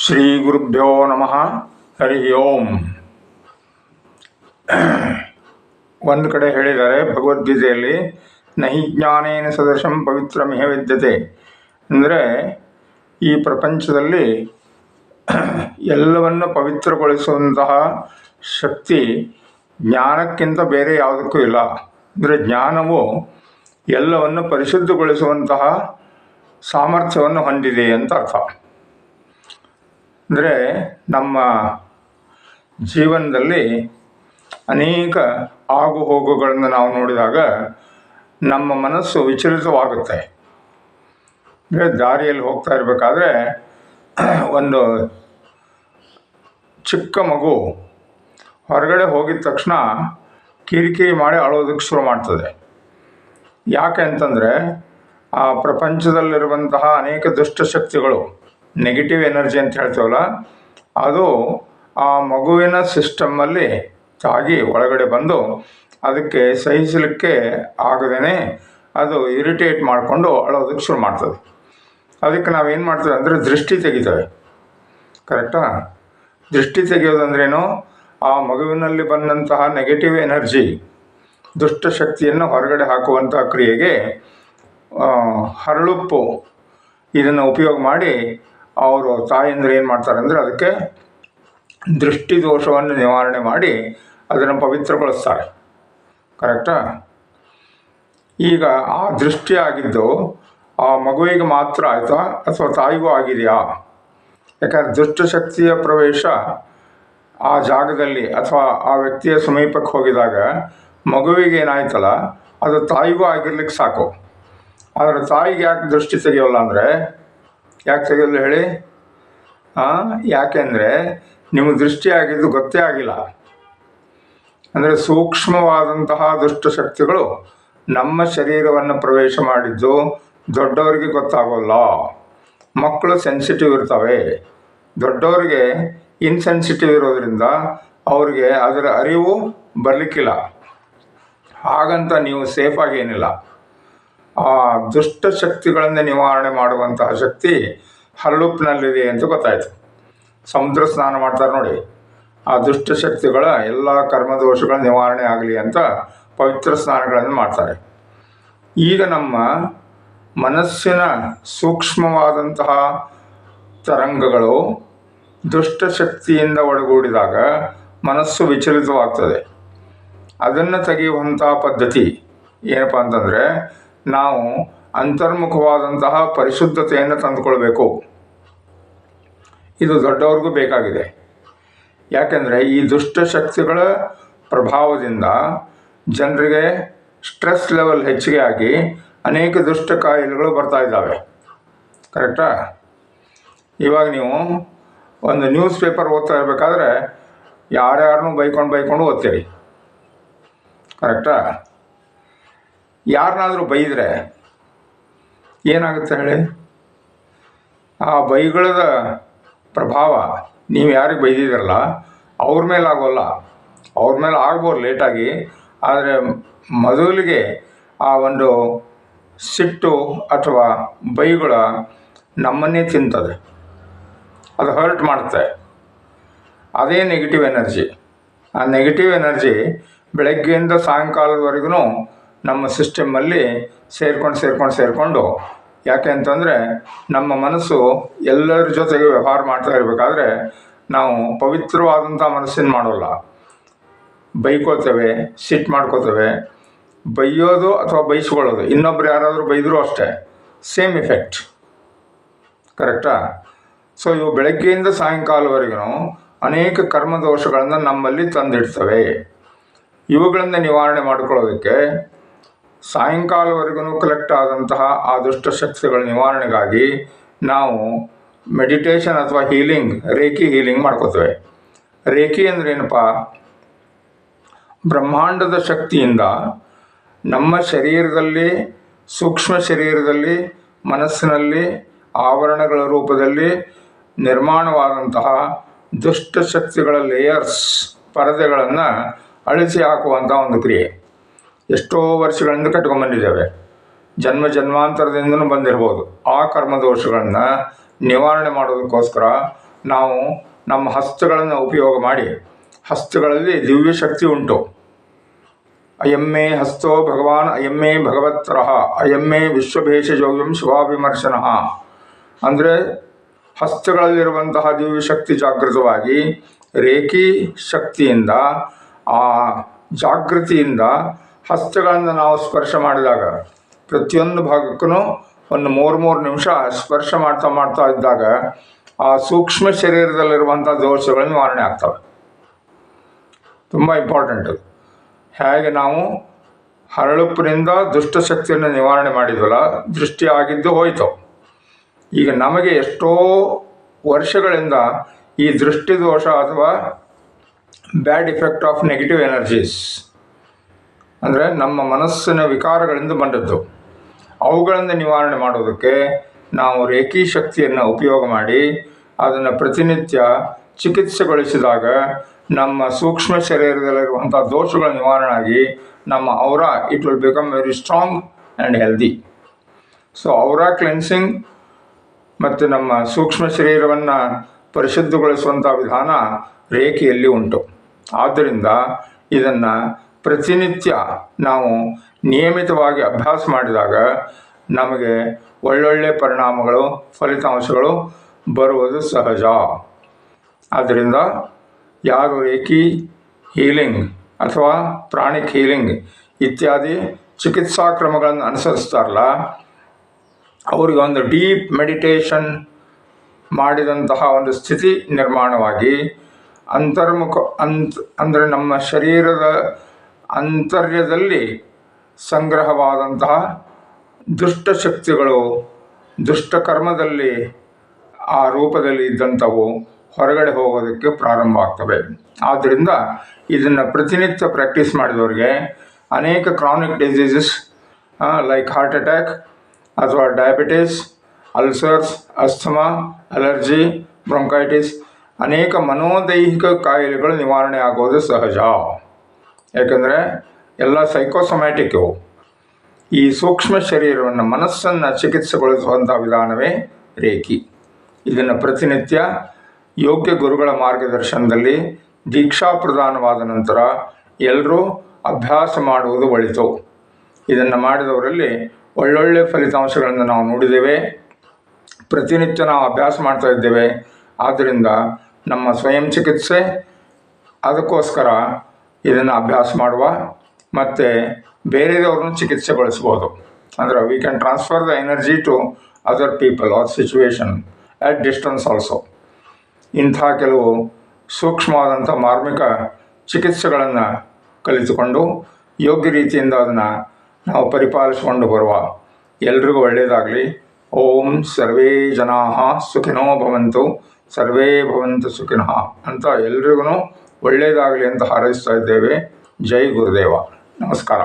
ಶ್ರೀ ಗುರುಭ್ಯೋ ನಮಃ. ಹರಿ ಓಂ. ಒಂದು ಕಡೆ ಹೇಳಿದ್ದಾರೆ, ಭಗವದ್ಗೀತೆಯಲ್ಲಿ, ನಹಿ ಜ್ಞಾನೇನ ಸದೃಶಂ ಪವಿತ್ರಮಿಹ ವಿದ್ಯತೆ. ಅಂದರೆ, ಈ ಪ್ರಪಂಚದಲ್ಲಿ ಎಲ್ಲವನ್ನು ಪವಿತ್ರಗೊಳಿಸುವಂತಹ ಶಕ್ತಿ ಜ್ಞಾನಕ್ಕಿಂತ ಬೇರೆ ಯಾವುದಕ್ಕೂ ಇಲ್ಲ. ಅಂದರೆ, ಜ್ಞಾನವು ಎಲ್ಲವನ್ನು ಪರಿಶುದ್ಧಗೊಳಿಸುವಂತಹ ಸಾಮರ್ಥ್ಯವನ್ನು ಹೊಂದಿದೆ ಅಂತ ಅರ್ಥ. ಅಂದರೆ ನಮ್ಮ ಜೀವನದಲ್ಲಿ ಅನೇಕ ಆಗು ಹೋಗುಗಳನ್ನು ನಾವು ನೋಡಿದಾಗ ನಮ್ಮ ಮನಸ್ಸು ವಿಚಲಿತವಾಗುತ್ತೆ. ಅಂದರೆ ದಾರಿಯಲ್ಲಿ ಹೋಗ್ತಾ ಇರಬೇಕಾದ್ರೆ ಒಂದು ಚಿಕ್ಕ ಮಗು ಹೊರಗಡೆ ಹೋಗಿದ ತಕ್ಷಣ ಕಿರಿಕಿರಿ ಮಾಡಿ ಅಳೋದಕ್ಕೆ ಶುರು ಮಾಡ್ತದೆ. ಯಾಕೆ ಅಂತಂದರೆ ಆ ಪ್ರಪಂಚದಲ್ಲಿರುವಂತಹ ಅನೇಕ ದುಷ್ಟಶಕ್ತಿಗಳು ನೆಗೆಟಿವ್ ಎನರ್ಜಿ ಅಂತ ಹೇಳ್ತೀವಲ್ಲ, ಅದು ಆ ಮಗುವಿನ ಸಿಸ್ಟಮ್ಮಲ್ಲಿ ತಾಗಿ ಒಳಗಡೆ ಬಂದು ಅದಕ್ಕೆ ಸಹಿಸಲಿಕ್ಕೆ ಆಗದೇ ಅದು ಇರಿಟೇಟ್ ಮಾಡಿಕೊಂಡು ಅಳೋದಕ್ಕೆ ಶುರು ಮಾಡ್ತದೆ. ಅದಕ್ಕೆ ನಾವೇನು ಮಾಡ್ತೇವೆ ಅಂದರೆ ದೃಷ್ಟಿ ತೆಗಿತೇವೆ. ಕರೆಕ್ಟಾ ದೃಷ್ಟಿ ತೆಗೆಯೋದಂದ್ರೇನು? ಆ ಮಗುವಿನಲ್ಲಿ ಬಂದಂತಹ ನೆಗೆಟಿವ್ ಎನರ್ಜಿ ದುಷ್ಟಶಕ್ತಿಯನ್ನು ಹೊರಗಡೆ ಹಾಕುವಂತಹ ಕ್ರಿಯೆಗೆ ಹರಳುಪ್ಪು ಇದನ್ನು ಉಪಯೋಗ ಮಾಡಿ ಅವರು ತಾಯಂದ್ರೆ ಏನು ಮಾಡ್ತಾರೆ ಅಂದರೆ ಅದಕ್ಕೆ ದೃಷ್ಟಿ ದೋಷವನ್ನು ನಿವಾರಣೆ ಮಾಡಿ ಅದನ್ನು ಪವಿತ್ರಗೊಳಿಸ್ತಾರೆ. ಕರೆಕ್ಟಾ? ಈಗ ಆ ದೃಷ್ಟಿ ಆಗಿದ್ದು ಆ ಮಗುವಿಗೆ ಮಾತ್ರ ಆಯಿತಾ ಅಥವಾ ತಾಯಿಗೂ ಆಗಿದೆಯಾ? ಯಾಕಂದ್ರೆ ದುಷ್ಟಶಕ್ತಿಯ ಪ್ರವೇಶ ಆ ಜಾಗದಲ್ಲಿ ಅಥವಾ ಆ ವ್ಯಕ್ತಿಯ ಸಮೀಪಕ್ಕೆ ಹೋಗಿದಾಗ ಮಗುವಿಗೆ ಏನಾಯ್ತಲ್ಲ, ಅದು ತಾಯಿಗೂ ಆಗಿರ್ಲಿಕ್ಕೆ ಸಾಕು. ಆದರೆ ತಾಯಿಗೆ ಯಾಕೆ ದೃಷ್ಟಿ ತೆಗೆಯೋಲ್ಲ ಅಂದರೆ ಯಾಕೆ ತೆಗೆಯಲ್ಲ ಹೇಳಿ? ಯಾಕೆಂದರೆ ನಿಮ್ಮ ದೃಷ್ಟಿ ಆಗಿದ್ದು ಗೊತ್ತೇ ಆಗಿಲ್ಲ. ಅಂದರೆ ಸೂಕ್ಷ್ಮವಾದಂತಹ ದುಷ್ಟಶಕ್ತಿಗಳು ನಮ್ಮ ಶರೀರವನ್ನು ಪ್ರವೇಶ ಮಾಡಿದ್ದು ದೊಡ್ಡವರಿಗೆ ಗೊತ್ತಾಗೋಲ್ಲ. ಮಕ್ಕಳು ಸೆನ್ಸಿಟಿವ್ ಇರ್ತವೆ. ದೊಡ್ಡವರಿಗೆ ಇನ್ಸೆನ್ಸಿಟಿವ್ ಇರೋದ್ರಿಂದ ಅವ್ರಿಗೆ ಅದರ ಅರಿವು ಬರಲಿಕ್ಕಿಲ್ಲ. ಹಾಗಂತ ನೀವು ಸೇಫಾಗಿ ಏನಿಲ್ಲ. ಆ ದುಷ್ಟ ಶಕ್ತಿಗಳನ್ನು ನಿವಾರಣೆ ಮಾಡುವಂತಹ ಶಕ್ತಿ ಹಲ್ಲುಪ್ನಲ್ಲಿದೆ ಅಂತ ಗೊತ್ತಾಯಿತು. ಸಮುದ್ರ ಸ್ನಾನ ಮಾಡ್ತಾರೆ ನೋಡಿ. ಆ ದುಷ್ಟ ಶಕ್ತಿಗಳ ಎಲ್ಲ ಕರ್ಮದೋಷಗಳ ನಿವಾರಣೆ ಆಗಲಿ ಅಂತ ಪವಿತ್ರ ಸ್ನಾನಗಳನ್ನು ಮಾಡ್ತಾರೆ. ಈಗ ನಮ್ಮ ಮನಸ್ಸಿನ ಸೂಕ್ಷ್ಮವಾದಂತಹ ತರಂಗಗಳು ದುಷ್ಟಶಕ್ತಿಯಿಂದ ಒಳಗೂಡಿದಾಗ ಮನಸ್ಸು ವಿಚಲಿತವಾಗ್ತದೆ. ಅದನ್ನು ತೆಗೆಯುವಂಥ ಪದ್ಧತಿ ಏನಪ್ಪಾ ಅಂತಂದರೆ ನಾವು ಅಂತರ್ಮುಖವಾದಂತಹ ಪರಿಶುದ್ಧತೆಯನ್ನು ತಂದುಕೊಳ್ಬೇಕು. ಇದು ದೊಡ್ಡವ್ರಿಗೂ ಬೇಕಾಗಿದೆ. ಯಾಕೆಂದರೆ ಈ ದುಷ್ಟಶಕ್ತಿಗಳ ಪ್ರಭಾವದಿಂದ ಜನರಿಗೆ ಸ್ಟ್ರೆಸ್ ಲೆವೆಲ್ ಹೆಚ್ಚಿಗೆ ಆಗಿ ಅನೇಕ ದುಷ್ಟ ಕಾಯಿಲೆಗಳು ಬರ್ತಾ ಇದ್ದಾವೆ. ಕರೆಕ್ಟಾ? ಇವಾಗ ನೀವು ಒಂದು ನ್ಯೂಸ್ ಪೇಪರ್ ಓದ್ತಾ ಇರಬೇಕಾದ್ರೆ ಯಾರ್ಯಾರನ್ನೂ ಬೈಕೊಂಡು ಬೈಕೊಂಡು ಓದ್ತೀರಿ? ಕರೆಕ್ಟಾ? ಯಾರನ್ನಾದರೂ ಬೈದರೆ ಏನಾಗುತ್ತೆ ಹೇಳಿ? ಆ ಬೈಗಳದ ಪ್ರಭಾವ ನೀವು ಯಾರಿಗೆ ಬೈದಿದ್ದೀರಲ್ಲ, ಅವ್ರ ಮೇಲೆ ಆಗೋಲ್ಲ. ಅವ್ರ ಮೇಲೆ ಆಗ್ಬೋದು ಲೇಟಾಗಿ, ಆದರೆ ಮೊದಲಿಗೆ ಆ ಒಂದು ಸಿಟ್ಟು ಅಥವಾ ಬೈಗಳ ನಮ್ಮನ್ನೇ ತಿಂತದೆ. ಅದು ಹರ್ಟ್ ಮಾಡುತ್ತೆ ಅದೇ ನೆಗೆಟಿವ್ ಎನರ್ಜಿ ಆ ನೆಗೆಟಿವ್ ಎನರ್ಜಿ ಬೆಳಗ್ಗೆಯಿಂದ ಸಾಯಂಕಾಲದವರೆಗೂ ನಮ್ಮ ಸಿಸ್ಟಮಲ್ಲಿ ಸೇರ್ಕೊಂಡು ಸೇರ್ಕೊಂಡು, ಸೇರಿಕೊಂಡು. ಯಾಕೆ ಅಂತಂದರೆ ನಮ್ಮ ಮನಸ್ಸು ಎಲ್ಲರ ಜೊತೆಗೆ ವ್ಯವಹಾರ ಮಾಡ್ತಾ ಇರಬೇಕಾದ್ರೆ ನಾವು ಪವಿತ್ರವಾದಂಥ ಮನಸ್ಸಿನ ಮಾಡೋಲ್ಲ. ಬೈಕೋತೇವೆ ಸಿಟ್ಟು ಮಾಡ್ಕೋತೇವೆ. ಬೈಯೋದು ಅಥವಾ ಬೈಸ್ಕೊಳ್ಳೋದು, ಇನ್ನೊಬ್ರು ಯಾರಾದರೂ ಬೈದರೂ ಅಷ್ಟೇ. ಸೇಮ್ ಇಫೆಕ್ಟ್ ಕರೆಕ್ಟಾ ಸೊ ಇವು ಬೆಳಗ್ಗೆಯಿಂದ ಸಾಯಂಕಾಲವರೆಗೂ ಅನೇಕ ಕರ್ಮದೋಷಗಳನ್ನು ನಮ್ಮಲ್ಲಿ ತಂದಿಡ್ತವೆ. ಇವುಗಳನ್ನು ನಿವಾರಣೆ ಮಾಡ್ಕೊಳ್ಳೋದಕ್ಕೆ ಸಾಯಂಕಾಲವರೆಗೂ ಕಲೆಕ್ಟ್ ಆದಂತಹ ಆ ದುಷ್ಟಶಕ್ತಿಗಳ ನಿವಾರಣೆಗಾಗಿ ನಾವು ಮೆಡಿಟೇಷನ್ ಅಥವಾ ಹೀಲಿಂಗ್ ರೇಖಿ ಹೀಲಿಂಗ್ ಮಾಡ್ಕೋತೇವೆ. ರೇಖಿ ಅಂದ್ರೆ ಏನಪ್ಪ? ಬ್ರಹ್ಮಾಂಡದ ಶಕ್ತಿಯಿಂದ ನಮ್ಮ ಶರೀರದಲ್ಲಿ, ಸೂಕ್ಷ್ಮ ಶರೀರದಲ್ಲಿ, ಮನಸ್ಸಿನಲ್ಲಿ, ಆವರಣಗಳ ರೂಪದಲ್ಲಿ ನಿರ್ಮಾಣವಾದಂತಹ ದುಷ್ಟಶಕ್ತಿಗಳ ಲೇಯರ್ಸ್ ಪರದೆಗಳನ್ನು ಅಳಿಸಿ ಹಾಕುವಂಥ ಒಂದು ಕ್ರಿಯೆ. ಎಷ್ಟೋ ವರ್ಷಗಳಿಂದ ಕಟ್ಕೊಂಡ್ಬಂದಿದ್ದೇವೆ ಜನ್ಮ ಜನ್ಮಾಂತರದಿಂದಲೂ ಬಂದಿರ್ಬೋದು. ಆ ಕರ್ಮದೋಷಗಳನ್ನು ನಿವಾರಣೆ ಮಾಡೋದಕ್ಕೋಸ್ಕರ ನಾವು ನಮ್ಮ ಹಸ್ತಗಳನ್ನು ಉಪಯೋಗ ಮಾಡಿ, ಹಸ್ತಗಳಲ್ಲಿ ದಿವ್ಯ ಶಕ್ತಿ ಉಂಟು. ಅಯಮ್ಮೆ ಹಸ್ತೋ ಭಗವಾನ್ ಅಯಮ್ಮೇ ಭಗವತ್ತರಃ ಅಯಮ್ಮೇ ವಿಶ್ವಭೇಷಜೋಗ್ಯಂ ಶಿವಾಭಿಮರ್ಶನಃ. ಅಂದರೆ ಹಸ್ತಗಳಲ್ಲಿರುವಂತಹ ದಿವ್ಯ ಶಕ್ತಿ ಜಾಗೃತವಾಗಿ ರೇಖಿ ಶಕ್ತಿಯಿಂದ ಆ ಜಾಗೃತಿಯಿಂದ ಹಸ್ತಗಳನ್ನು ನಾವು ಸ್ಪರ್ಶ ಮಾಡಿದಾಗ, ಪ್ರತಿಯೊಂದು ಭಾಗಕ್ಕೂ ಒಂದು ಮೂರು ಮೂರು ನಿಮಿಷ ಸ್ಪರ್ಶ ಮಾಡ್ತಾ ಮಾಡ್ತಾ ಇದ್ದಾಗ, ಆ ಸೂಕ್ಷ್ಮ ಶರೀರದಲ್ಲಿರುವಂಥ ದೋಷಗಳು ನಿವಾರಣೆ ಆಗ್ತವೆ. ತುಂಬ ಇಂಪಾರ್ಟೆಂಟ್ ಅದು. ಹೇಗೆ ನಾವು ಹರಳುಪ್ಪಿನಿಂದ ದುಷ್ಟಶಕ್ತಿಯನ್ನು ನಿವಾರಣೆ ಮಾಡಿದ್ವಲ್ಲ, ದೃಷ್ಟಿ ಆಗಿದ್ದು ಹೋಯಿತು. ಈಗ ನಮಗೆ ಎಷ್ಟೋ ವರ್ಷಗಳಿಂದ ಈ ದೃಷ್ಟಿ ದೋಷ ಅಥವಾ bad effect of negative energies ಅಂದರೆ ನಮ್ಮ ಮನಸ್ಸಿನ ವಿಕಾರಗಳಿಂದ ಬಂದದ್ದು. ಅವುಗಳಿಂದ ನಿವಾರಣೆ ಮಾಡೋದಕ್ಕೆ ನಾವು ರೇಖಿ ಶಕ್ತಿಯನ್ನು ಉಪಯೋಗ ಮಾಡಿ ಅದನ್ನು ಪ್ರತಿನಿತ್ಯ ಚಿಕಿತ್ಸೆಗೊಳಿಸಿದಾಗ ನಮ್ಮ ಸೂಕ್ಷ್ಮ ಶರೀರದಲ್ಲಿರುವಂಥ ದೋಷಗಳ ನಿವಾರಣೆ ಆಗಿ ನಮ್ಮ aura it will become very strong and healthy so aura cleansing ಮತ್ತು ನಮ್ಮ ಸೂಕ್ಷ್ಮ ಶರೀರವನ್ನು ಪರಿಶುದ್ಧಗೊಳಿಸುವಂಥ ವಿಧಾನ ರೇಖೆಯಲ್ಲಿ ಉಂಟು. ಆದ್ದರಿಂದ ಇದನ್ನು ಪ್ರತಿನಿತ್ಯ ನಾವು ನಿಯಮಿತವಾಗಿ ಅಭ್ಯಾಸ ಮಾಡಿದಾಗ ನಮಗೆ ಒಳ್ಳೊಳ್ಳೆ ಪರಿಣಾಮಗಳು, ಫಲಿತಾಂಶಗಳು ಬರುವುದು ಸಹಜ. ಆದ್ದರಿಂದ ಯಾರು ರೇಖಿ ಹೀಲಿಂಗ್ ಅಥವಾ ಪ್ರಾಣಿಕ್ ಹೀಲಿಂಗ್ ಇತ್ಯಾದಿ ಚಿಕಿತ್ಸಾ ಕ್ರಮಗಳನ್ನು ಅನುಸರಿಸ್ತಾರಲ್ಲ, ಅವರಿಗೆ ಒಂದು ಡೀಪ್ ಮೆಡಿಟೇಷನ್ ಮಾಡಿದಂತಹ ಒಂದು ಸ್ಥಿತಿ ನಿರ್ಮಾಣವಾಗಿ ಅಂತರ್ಮುಖ, ಅಂತ, ಅಂದರೆ ನಮ್ಮ ಶರೀರದ ಅಂತರ್ಯದಲ್ಲಿ ಸಂಗ್ರಹವಾದಂತಹ ದುಷ್ಟಶಕ್ತಿಗಳು, ದುಷ್ಟಕರ್ಮದಲ್ಲಿ ಆ ರೂಪದಲ್ಲಿ ಇದ್ದಂಥವು ಹೊರಗಡೆ ಹೋಗೋದಕ್ಕೆ ಪ್ರಾರಂಭ ಆಗ್ತವೆ. ಆದ್ದರಿಂದ ಇದನ್ನು ಪ್ರತಿನಿತ್ಯ ಪ್ರಾಕ್ಟೀಸ್ ಮಾಡಿದವರಿಗೆ ಅನೇಕ chronic diseases like heart attack ಅಥವಾ diabetes ulcers asthma allergy bronchitis ಅನೇಕ ಮನೋದೈಹಿಕ ಕಾಯಿಲೆಗಳು ನಿವಾರಣೆ ಆಗೋದು ಸಹಜ. ಯಾಕಂದರೆ ಎಲ್ಲ ಸೈಕೋಸೊಮ್ಯಾಟಿಕ್ ಈ ಸೂಕ್ಷ್ಮ ಶರೀರವನ್ನು ಮನಸ್ಸನ್ನು ಚಿಕಿತ್ಸೆಗೊಳಿಸುವಂಥ ವಿಧಾನವೇ ರೇಖಿ. ಇದನ್ನು ಪ್ರತಿನಿತ್ಯ ಯೋಗ್ಯ ಗುರುಗಳ ಮಾರ್ಗದರ್ಶನದಲ್ಲಿ ದೀಕ್ಷಾ ಪ್ರದಾನವಾದ ನಂತರ ಎಲ್ಲರೂ ಅಭ್ಯಾಸ ಮಾಡುವುದು ಒಳಿತು. ಇದನ್ನು ಮಾಡಿದವರಲ್ಲಿ ಒಳ್ಳೊಳ್ಳೆ ಫಲಿತಾಂಶಗಳನ್ನು ನಾವು ನೋಡಿದ್ದೇವೆ. ಪ್ರತಿನಿತ್ಯ ನಾವು ಅಭ್ಯಾಸ ಮಾಡ್ತಾ ಇದ್ದೇವೆ. ಆದ್ದರಿಂದ ನಮ್ಮ ಸ್ವಯಂ ಚಿಕಿತ್ಸೆ ಅದಕ್ಕೋಸ್ಕರ ಇದನ್ನು ಅಭ್ಯಾಸ ಮಾಡುವ ಮತ್ತು ಬೇರೆಯವ್ರನ್ನ ಚಿಕಿತ್ಸೆಗೊಳಿಸ್ಬೋದು. ಅಂದರೆ we can transfer the energy to other people or situation at distance also ಇಂಥ ಕೆಲವು ಸೂಕ್ಷ್ಮವಾದಂಥ ಮಾರ್ಮಿಕ ಚಿಕಿತ್ಸೆಗಳನ್ನು ಕಲಿತುಕೊಂಡು ಯೋಗ್ಯ ರೀತಿಯಿಂದ ಅದನ್ನು ನಾವು ಪರಿಪಾಲಿಸಿಕೊಂಡು ಬರುವ ಎಲ್ರಿಗೂ ಒಳ್ಳೆಯದಾಗಲಿ. ಓಂ ಸರ್ವೇ ಜನಾ ಸುಖಿನೋ ಭವಂತು, ಸರ್ವೇ ಭವಂತು ಸುಖಿನಃ ಅಂತ ಎಲ್ರಿಗೂ ಒಳ್ಳೆಯದಾಗಲಿ ಅಂತ ಹಾರೈಸ್ತಾ ಇದ್ದೇವೆ. ಜೈ ಗುರುದೇವ. ನಮಸ್ಕಾರ.